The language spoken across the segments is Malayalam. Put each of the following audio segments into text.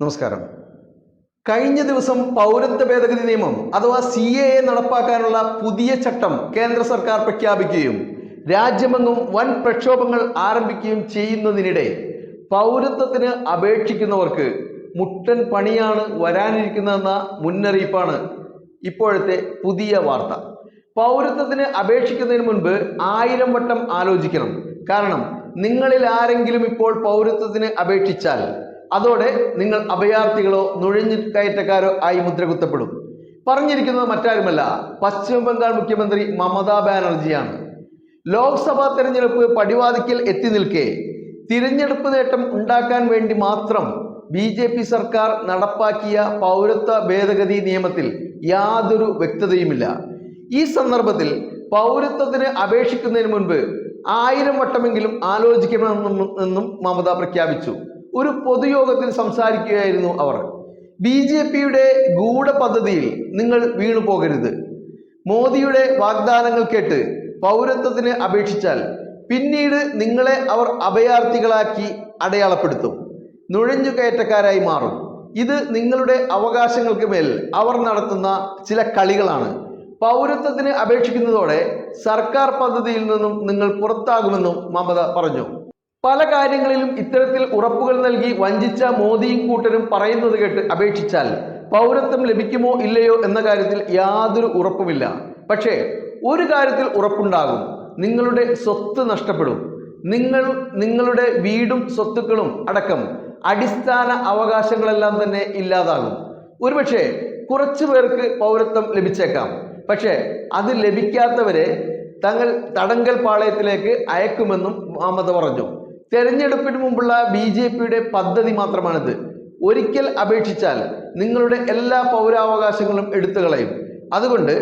നമസ്കാരം. കഴിഞ്ഞ ദിവസം പൗരത്വ ഭേദഗതി നിയമം അഥവാ സി എ എ നടപ്പാക്കാനുള്ള പുതിയ ചട്ടം കേന്ദ്ര സർക്കാർ പ്രഖ്യാപിക്കുകയും രാജ്യമെങ്ങും വൻ പ്രക്ഷോഭങ്ങൾ ആരംഭിക്കുകയും ചെയ്യുന്നതിനിടെ പൗരത്വത്തിന് അപേക്ഷിക്കുന്നവർക്ക് മുട്ടൻ പണിയാണ് വരാനിരിക്കുന്നതെന്ന മുന്നറിയിപ്പാണ് ഇപ്പോഴത്തെ പുതിയ വാർത്ത. പൗരത്വത്തിന് അപേക്ഷിക്കുന്നതിന് മുൻപ് ആയിരം വട്ടം ആലോചിക്കണം. കാരണം നിങ്ങളിൽ ആരെങ്കിലും ഇപ്പോൾ പൗരത്വത്തിന് അപേക്ഷിച്ചാൽ അതോടെ നിങ്ങൾ അഭയാർത്ഥികളോ നുഴഞ്ഞു കയറ്റക്കാരോ ആയി മുദ്രകുത്തപ്പെടും പറഞ്ഞിരിക്കുന്നത് മറ്റാരുമല്ല പശ്ചിമ ബംഗാൾ മുഖ്യമന്ത്രി മമതാ ബാനർജിയാണ്. ലോക്സഭാ തെരഞ്ഞെടുപ്പ് പടിവാതിക്കൽ എത്തി നിൽക്കെ തിരഞ്ഞെടുപ്പ് നേട്ടം ഉണ്ടാക്കാൻ വേണ്ടി മാത്രം ബി ജെ പി സർക്കാർ നടപ്പാക്കിയ പൗരത്വ ഭേദഗതി നിയമത്തിൽ യാതൊരു വ്യക്തതയുമില്ല. ഈ സന്ദർഭത്തിൽ പൗരത്വത്തിന് അപേക്ഷിക്കുന്നതിന് മുൻപ് ആയിരം വട്ടമെങ്കിലും ആലോചിക്കണമെന്നും മമത പ്രഖ്യാപിച്ചു. ഒരു പൊതുയോഗത്തിൽ സംസാരിക്കുകയായിരുന്നു അവർ. ബി ജെ പിയുടെ ഗൂഢപദ്ധതിയിൽ നിങ്ങൾ വീണു പോകരുത്. മോദിയുടെ വാഗ്ദാനങ്ങൾ കേട്ട് പൗരത്വത്തിന് അപേക്ഷിച്ചാൽ പിന്നീട് നിങ്ങളെ അവർ അഭയാർത്ഥികളാക്കി അടയാളപ്പെടുത്തും. നുഴഞ്ഞുകയറ്റക്കാരായി മാറും. ഇത് നിങ്ങളുടെ അവകാശങ്ങൾക്ക് മേൽ അവർ നടത്തുന്ന ചില കളികളാണ്. പൗരത്വത്തിന് അപേക്ഷിക്കുന്നതോടെ സർക്കാർ പദ്ധതിയിൽ നിന്നും നിങ്ങൾ പുറത്താകുമെന്നും മമത പറഞ്ഞു. പല കാര്യങ്ങളിലും ഇത്തരത്തിൽ ഉറപ്പുകൾ നൽകി വഞ്ചിച്ച മോദിയും കൂട്ടരും പറയുന്നത് കേട്ട് അപേക്ഷിച്ചാൽ പൗരത്വം ലഭിക്കുമോ ഇല്ലയോ എന്ന കാര്യത്തിൽ യാതൊരു ഉറപ്പുമില്ല. പക്ഷേ ഒരു കാര്യത്തിൽ ഉറപ്പുണ്ടാകും. നിങ്ങളുടെ സ്വത്ത് നഷ്ടപ്പെടും. നിങ്ങൾ നിങ്ങളുടെ വീടും സ്വത്തുക്കളും അടക്കം അടിസ്ഥാന അവകാശങ്ങളെല്ലാം തന്നെ ഇല്ലാതാകും. ഒരുപക്ഷെ കുറച്ചു പേർക്ക് പൗരത്വം ലഭിച്ചേക്കാം. പക്ഷേ അത് ലഭിക്കാത്തവരെ തങ്ങൾ തടങ്കൽ പാളയത്തിലേക്ക് അയക്കുമെന്നും മമത പറഞ്ഞു. തെരഞ്ഞെടുപ്പിന് മുമ്പുള്ള ബി ജെ പിയുടെ പദ്ധതി മാത്രമാണിത്. ഒരിക്കൽ അപേക്ഷിച്ചാൽ നിങ്ങളുടെ എല്ലാ പൗരാവകാശങ്ങളും എടുത്തു കളയും. അതുകൊണ്ട്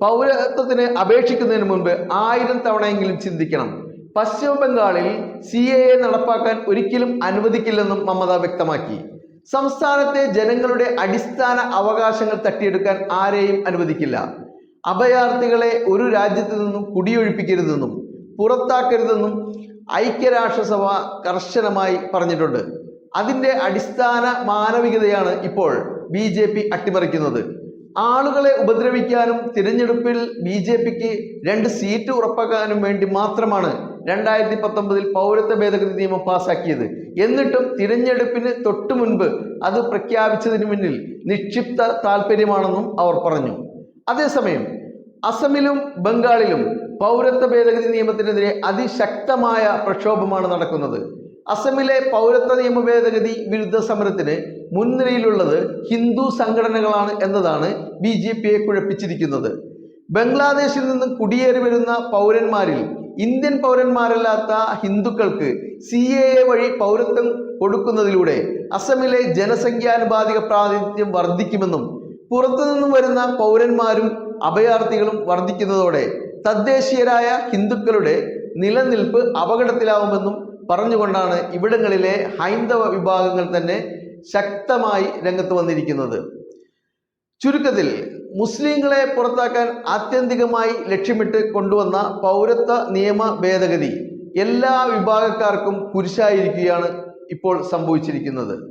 പൗരത്വത്തിന് അപേക്ഷിക്കുന്നതിന് മുൻപ് ആയിരം തവണയെങ്കിലും ചിന്തിക്കണം. പശ്ചിമ ബംഗാളിൽ സി എ എ നടപ്പാക്കാൻ ഒരിക്കലും അനുവദിക്കില്ലെന്നും മമത വ്യക്തമാക്കി. സംസ്ഥാനത്തെ ജനങ്ങളുടെ അടിസ്ഥാന അവകാശങ്ങൾ തട്ടിയെടുക്കാൻ ആരെയും അനുവദിക്കില്ല. അഭയാർത്ഥികളെ ഒരു രാജ്യത്തു നിന്നും കുടിയൊഴിപ്പിക്കരുതെന്നും പുറത്താക്കരുതെന്നും ഐക്യരാഷ്ട്രസഭ കർശനമായി പറഞ്ഞിട്ടുണ്ട്. അതിന്റെ അടിസ്ഥാന മാനവികതയാണ് ഇപ്പോൾ ബി ജെ പി അട്ടിമറിക്കുന്നത്. ആളുകളെ ഉപദ്രവിക്കാനും തിരഞ്ഞെടുപ്പിൽ ബി ജെ പിക്ക് രണ്ട് സീറ്റ് ഉറപ്പാക്കാനും വേണ്ടി മാത്രമാണ് രണ്ടായിരത്തി പത്തൊമ്പതിൽ പൗരത്വ ഭേദഗതി നിയമം പാസാക്കിയത്. എന്നിട്ടും തിരഞ്ഞെടുപ്പിന് തൊട്ടു മുൻപ് അത് പ്രഖ്യാപിച്ചതിന് മുന്നിൽ നിക്ഷിപ്ത താല്പര്യമാണെന്നും അവർ പറഞ്ഞു. അതേസമയം അസമിലും ബംഗാളിലും പൗരത്വ ഭേദഗതി നിയമത്തിനെതിരെ അതിശക്തമായ പ്രക്ഷോഭമാണ് നടക്കുന്നത്. അസമിലെ പൗരത്വ നിയമ ഭേദഗതി വിരുദ്ധ സമരത്തിന് മുൻനിരയിലുള്ളത് ഹിന്ദു സംഘടനകളാണ് എന്നതാണ് ബി ജെ പിയെ കുഴപ്പിച്ചിരിക്കുന്നത്. ബംഗ്ലാദേശിൽ നിന്ന് കുടിയേറി വരുന്ന പൗരന്മാരിൽ ഇന്ത്യൻ പൗരന്മാരല്ലാത്ത ഹിന്ദുക്കൾക്ക് സി എ എ വഴി പൗരത്വം കൊടുക്കുന്നതിലൂടെ അസമിലെ ജനസംഖ്യാനുപാതിക പ്രാതിനിധ്യം വർദ്ധിക്കുമെന്നും പുറത്തുനിന്നും വരുന്ന പൗരന്മാരും അഭയാർത്ഥികളും വർദ്ധിക്കുന്നതോടെ തദ്ദേശീയരായ ഹിന്ദുക്കളുടെ നിലനിൽപ്പ് അപകടത്തിലാവുമെന്നും പറഞ്ഞുകൊണ്ടാണ് ഇവിടങ്ങളിലെ ഹൈന്ദവ വിഭാഗങ്ങൾ തന്നെ ശക്തമായി രംഗത്ത് വന്നിരിക്കുന്നത്. ചുരുക്കത്തിൽ മുസ്ലിങ്ങളെ പുറത്താക്കാൻ ആത്യന്തികമായി ലക്ഷ്യമിട്ട് കൊണ്ടുവന്ന പൗരത്വ നിയമ ഭേദഗതി എല്ലാ വിഭാഗക്കാർക്കും കുരിശായിരിക്കുകയാണ് ഇപ്പോൾ സംഭവിച്ചിരിക്കുന്നത്.